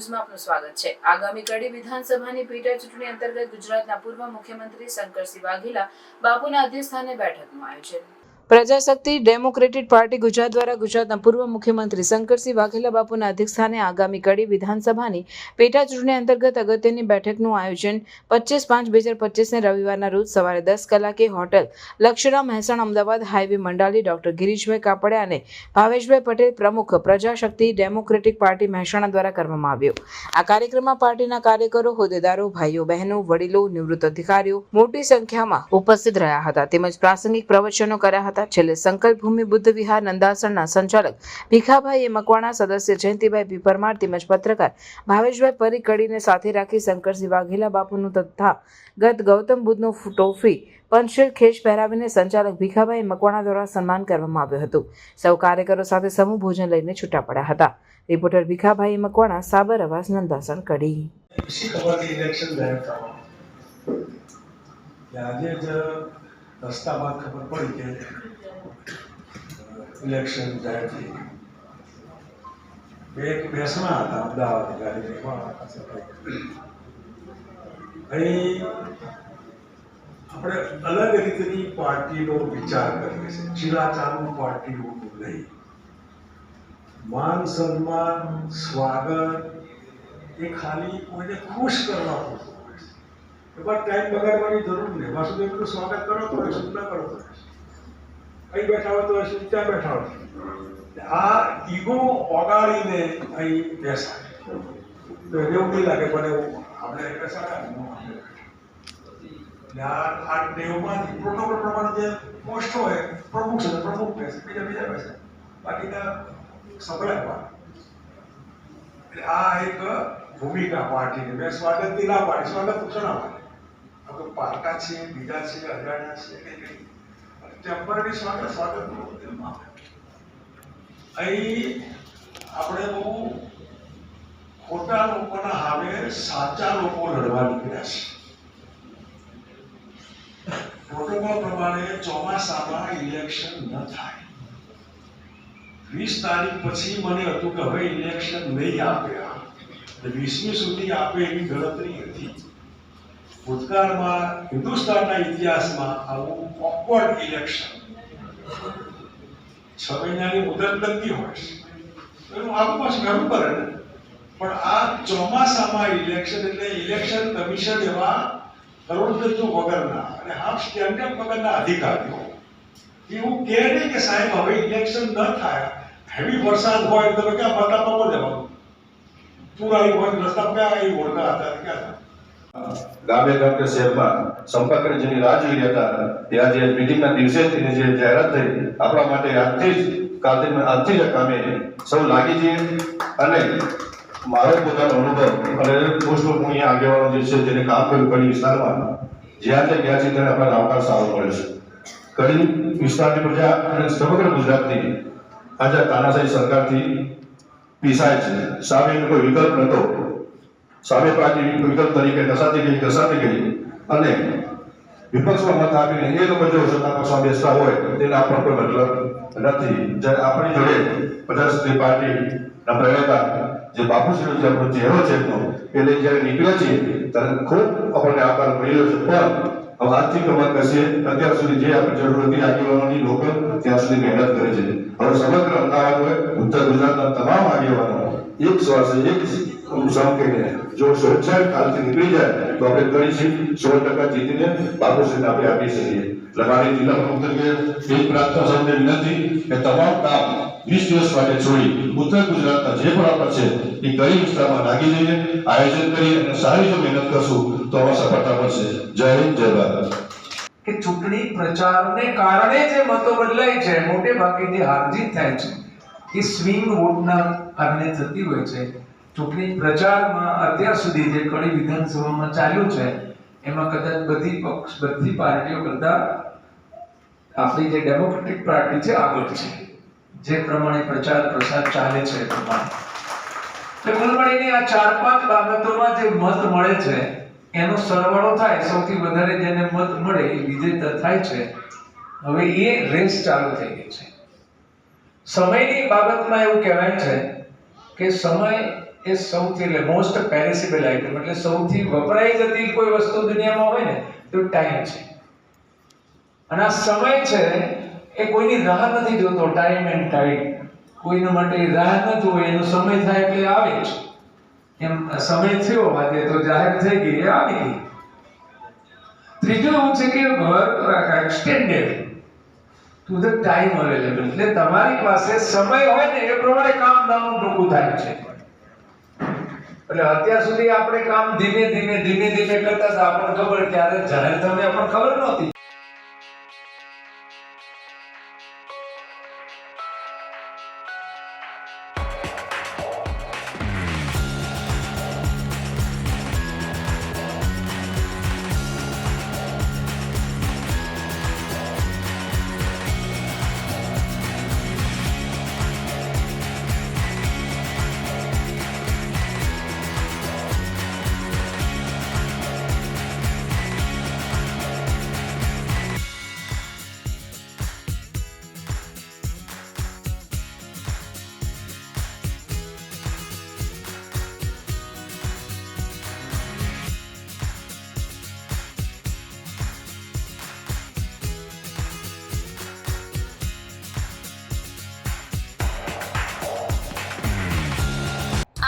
ન્યૂઝમાં આપનું સ્વાગત છે. આગામી કડી વિધાનસભાની પેટા ચૂંટણી અંતર્ગત ગુજરાતના પૂર્વ મુખ્યમંત્રી શંકરસિંહ વાઘેલા બાપુના અધ્યક્ષસ્થાને બેઠકનું આયોજન પ્રજાશક્તિ, ડેમોક્રેટિક પાર્ટી ગુજરાત દ્વારા ગુજરાતના પૂર્વ મુખ્યમંત્રી શંકરસિંહ વાઘેલા બાપુના અધ્યક્ષસ્થાને આગામી કડી વિધાનસભાની પેટા ચૂંટણી અંતર્ગત અગત્યની બેઠકનું આયોજન પચીસ પાંચ બે હજાર પચીસને રવિવારના રોજ સવારે દસ કલાકે hotel Laksara Mehsana Ahmedabad highway Mandali doctor Girishbhai Kapadia અને ભાવેશભાઈ પટેલ પ્રમુખ પ્રજાશક્તિ, ડેમોક્રેટિક પાર્ટી મહેસાણા દ્વારા કરવામાં આવ્યો. આ કાર્યક્રમમાં પાર્ટીના કાર્યકરો, હોદ્દેદારો, ભાઈઓ, બહેનો, વડીલો, નિવૃત્ત અધિકારીઓ મોટી સંખ્યામાં ઉપસ્થિત રહ્યા હતા. તેમજ પ્રાસંગિક પ્રવચનો કર્યા હતા. છેલ્લે સંકલ્પ ભૂમિ બુદ્ધ વિહાર નંદાસણના સંચાલક ભીખાભાઈએ મકવાણા સદસ્ય જયંતિભાઈ પી. પરમાર તેમજ પત્રકાર ભાવેશભાઈ પરિકડીને સાથે રાખી શંકરસિંહ વાઘેલા બાપુનું તથા ગત ગૌતમ બુદ્ધનું ટોફી પંચશીલ ખેશ પહેરાવીને સંચાલક ભીખાભાઈ મકવાણા દ્વારા સન્માન કરવામાં આવ્યું હતું. સૌ કાર્યકરો સાથે સમૂહ ભોજન લઈને છૂટા પડ્યા હતા. રિપોર્ટર ભીખાભાઈ મકવાણા સાબર અવાજ નંદાસણ કડી. આજે જ રસ્તામાં ખબર પડી કે ઇલેક્શન જાહેર થઈ બે બેસણા હતા અમદાવાદ ગાડી અહીં આપણે અલગ રીતની પાર્ટીનો વિચાર કરીએ છીએ. ચીલાચાલુ પાર્ટીનું નહીં માન, સન્માન, સ્વાગત, એ ખાલી કોઈને ખુશ કરવા પૂરતું એમાં ટાઈમ બગાડવાની જરૂર નહીં. વાસુદેવનું સ્વાગત કરો તો હોય શું ના કરો તો. અહીં બેઠા હોય તો હોય શું ત્યાં બેઠા હોય. આ ઈગો ઓગાળીને અહીં બેસાય તો એને એવું નહીં લાગે એવું આપણે બેસાડ્યા આ ટેવમાંથી પ્રોટોકોલ પ્રમાણે જે પોસ્ટ હોય, પ્રમુખ છે, પ્રમુખ બેસે, બીજા બીજા બેસે. બાકીના સંભળાય એટલે આ એક ભૂમિકા પાર્ટીની. મેં સ્વાગતની ના પાડી. સ્વાગત પૂછો ના પાડે આ પારકા છે, બીજા છે, અજાણ્યા છે કે કઈ. ટેમ્પરરી સ્વાગત સ્વાગત અહીં આપણે બહુ ખોટા લોકોના હામે સાચા લોકો લડવા નીકળ્યા છે. પ્રોટોકોલ પ્રમાણે ચોમાસામાં ઇલેક્શન ન થાય. વીસ તારીખ પછી મને હતું કે હવે ઇલેક્શન નહીં આપે. વીસમી સુધી આપે એવી ગણતરી હતી. ભૂતકાળમાં હિન્દુસ્તાનના ઇતિહાસમાં આવું ઓકવર્ડ ઇલેક્શન છ મહિનાની મુદત લગતી હોય છે. એનું જ ઘણું કરે ને. પણ આ ચોમાસામાં ઇલેક્શન એટલે ઇલેક્શન કમિશન એવા કરોડરજ્જુ વગરના અને હાફ સ્ટેન્ડર્ડ વગરના અધિકારીઓ. એવું કહે નહીં કે સાહેબ, હવે ઇલેક્શન ન થાય. હેવી વરસાદ હોય તો ક્યાં બદલા પકો જવાનું? પૂર આવ્યું હોય રસ્તા ક્યાં આવી ઓળખા હતા, ક્યાં હતા? ગામે કે શહેરમાં સંપર્ક જેની રાહ જોઈ રહ્યા હતા. તે આજે મિટિંગના દિવસે તેની જે જાહેરાત થઈ, આપણા માટે આજથી જ કાલથી આજથી જ કામે સૌ લાગી જઈએ. અને મારો પોતાનો અનુભવ અને અહીંયા આગેવાનો જે છે જેને કામ કર્યું કડી વિસ્તારમાં જ્યાં તે ગયા છે ત્યારે આપણને આવકાર સારો મળે છે. કડી વિસ્તારની પ્રજા અને સમગ્ર ગુજરાતની આજે તાનાશાહી સરકારથી પીસાય છે. સામે કોઈ વિકલ્પ નહોતો. સામે પાર્ટી વિકલ્પ તરીકે ઘસાતી ગઈ ઘસાતી ગઈ. અને વિપક્ષમાં મત આપીને એ લોકો જો સત્તા પક્ષમાં બેસતા હોય તેને આપણો કોઈ મતલબ નથી. જ્યારે આપણી જોડે પ્રજાસત્તાક પાર્ટીના પ્રણેતા જે બાપુશ્રીનો જે આપણો ચહેરો છે એમનો, એ લઈ જ્યારે નીકળ્યા છીએ, ત્યારે ખૂબ આપણને આકાર મળી રહ્યો છે. પણ હવે આજથી કમર કસીએ અત્યાર સુધી જે આપણે જરૂર આગેવાનોની લોકો ત્યાં સુધી મહેનત કરે છે. હવે સમગ્ર અમદાવાદ હોય, ઉત્તર ગુજરાતના તમામ આગેવાનો એક શ્વાસે એક સંકેતને જો સ્વેચ્છાએ નીકળી જાય તો આપણે કરીશું સો ટકા જીતીને બાપુશ્રીને આપણે આપી શકીએ એટલે મારી જિલ્લા પ્રમુખ તરીકે એક પ્રાર્થના સૌને વિનંતી કે તમામ કામ વીસ દિવસ માટે છોડી ઉત્તર ગુજરાતના જે પણ એ કઈ વિસ્તારમાં લાગી જઈએ આયોજન કરી અને સારી જો મહેનત કરશું તો આમાં સફળતા મળશે જય હિન્દ કે ચૂંટણી પ્રચારને કારણે જે મતો બદલાય છે, મોટે ભાગે જે હારજીત થાય છે, એ સ્વિંગ વોટના કારણે થતી હોય છે. ચૂંટણી પ્રચારમાં અત્યાર સુધી જે કડી વિધાનસભામાં ચાલ્યું છે, એમાં કદાચ બધી પક્ષ, બધી પાર્ટીઓ કરતા આપણી જે ડેમોક્રેટિક પાર્ટી છે, આગળ છે. જે પ્રમાણે પ્રચાર, પ્રસાર ચાલે છે એ પ્રમાણે. કુલ મળીને આ ચાર, પાંચ બાબતોમાં જે મત મળે છે, એનો સરવાળો થાય, સૌથી વધારે જેને મત મળે, એ વિજેતા થાય છે. હવે એ રેસ ચાલુ થઈ ગઈ છે. સમયની બાબતમાં એવું કહેવાય છે કે સમય એ સૌથી એટલે મોસ્ટ પેરિસેબલ આઇટમ એટલે સૌથી વપરાઈ જતી કોઈ વસ્તુ દુનિયામાં હોય ને, તો ટાઈમ છે. અને આ સમય છે, એ કોઈની રાહ નથી જોતો ટાઈમ એન્ડ ટાઈમ કોઈના માટે રાહ ન જોવે એનો સમય થાય એટલે આવે જ. એમ, સમય થયો આજે તો જાહેર થઈ ગઈ, એ આવી ગઈ. ત્રીજું એવું છે કે work extended to the time available એટલે તમારી પાસે સમય હોય ને, એ પ્રમાણે કામ નાનું ટૂંકું થાય છે. એટલે અત્યાર સુધી આપણે કામ ધીમે ધીમે ધીમે ધીમે કરતા હતા. આપણને ખબર ક્યારે જાહેર થમે આપણને ખબર નહોતી.